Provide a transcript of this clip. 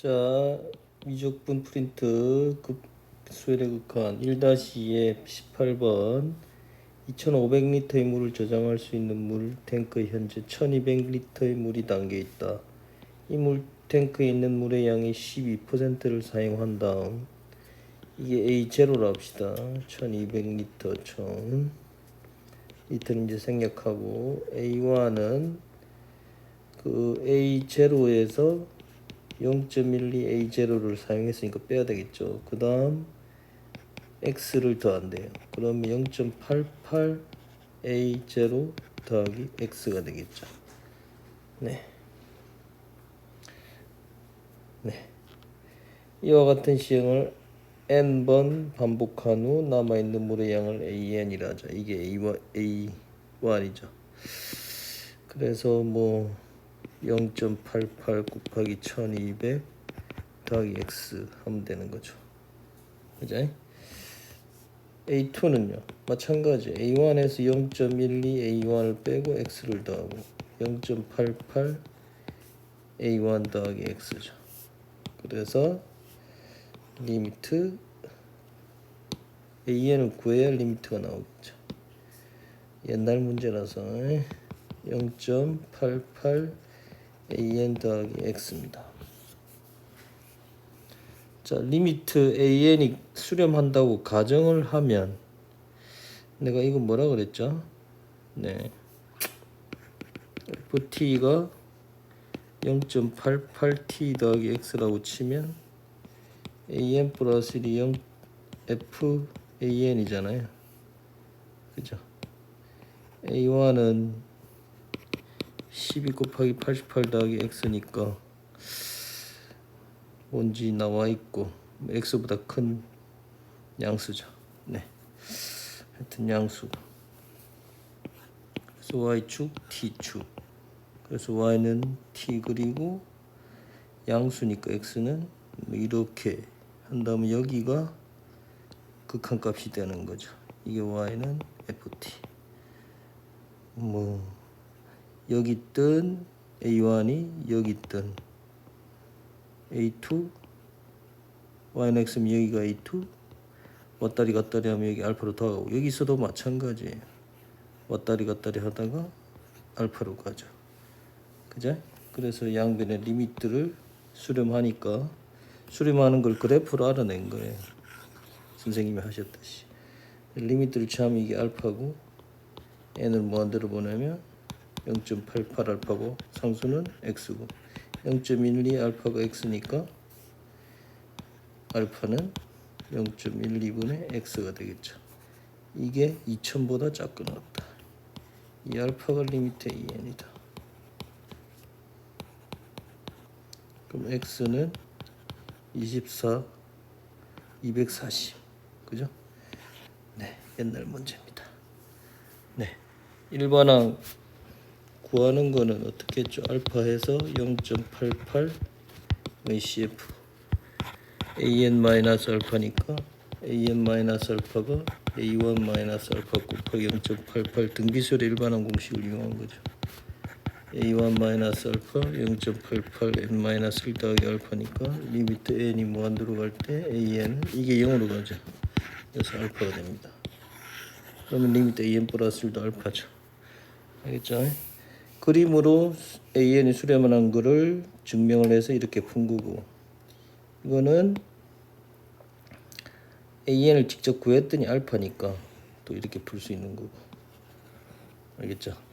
자, 미적분 프린트 급 수열의 극한 1-2의 18번 2,500리터의 물을 저장할 수 있는 물 탱크에 현재 1,200리터의 물이 담겨 있다. 이 물 탱크에 있는 물의 양의 12%를 사용한 다음 이게 A0로 합시다. 1,200리터 총 리터는 이제 생략하고 A1은 그 A0에서 0.12 A0를 사용했으니까 빼야 되겠죠. 그 다음 X를 더한대요. 그러면 0.88 A0 더하기 X가 되겠죠. 네. 네. 이와 같은 시행을 n번 반복한 후 남아있는 물의 양을 AN이라 하자. 이게 A1, A1이죠. 그래서 뭐 0.88 곱하기 1200 더하기 x 하면 되는 거죠. 그죠? A2는요. 마찬가지. A1에서 0.12 A1을 빼고 x를 더하고 0.88 A1 더하기 x죠. 그래서 리미트 AN을 구해야 리미트가 나오겠죠. 옛날 문제라서 0.88 AN 더하기 X입니다. 자, 리미트 AN이 수렴한다고 가정을 하면 내가 이거 뭐라 그랬죠? 네. FT가 0.88T 더하기 X라고 치면 AN 플러스 1이 0 FAN이잖아요. 그죠? A1은 12 곱하기 88 더하기 x니까 뭔지 나와 있고 x보다 큰 양수죠. 네. 하여튼 양수. 그래서 y축, t축. 그래서 y는 t 그리고 양수니까 x는 뭐 이렇게 한 다음에 여기가 극한값이 되는 거죠. 이게 y는 ft. 뭐 여기 있던 A1이 여기 있던 A2 Y는 X면 여기가 A2 왔다리 갔다리 하면 여기 알파로 더하고 여기 있어도 마찬가지예요 왔다리 갔다리 하다가 알파로 가죠. 그죠? 그래서 양변의 리미트를 수렴하니까 수렴하는 걸 그래프로 알아낸 거예요. 선생님이 하셨듯이. 리미트를 취하면 이게 알파고 n을 무한대로 보내면 0.88 알파고 상수는 x고 0.12 알파가 x니까 알파는 0.12분의 x가 되겠죠. 이게 2000보다 작게 나왔다. 이 알파가 리미트 en이다. 그럼 x는 24, 240. 그죠? 네, 옛날 문제입니다. 네. 1번항 구하는 거는 어떻게 했죠? 알파에서 0.88 CF AN 마이너스 알파니까 AN 마이너스 알파가 A1 마이너스 알파 곱하기 0.88 등비술의 일반항 공식을 이용한 거죠. A1 마이너스 알파 0.88 N 마이너스 1 더하기 알파니까 리미트 N이 무한대로 갈 때 AN 이게 0으로 가죠. 그래서 알파가 됩니다. 그러면 리미트 AN 플러스 1도 알파죠. 알겠죠? 그림으로 AN이 수렴한 거를 증명을 해서 이렇게 푼 거고 이거는 AN을 직접 구했더니 알파니까 또 이렇게 풀 수 있는 거고 알겠죠? 네.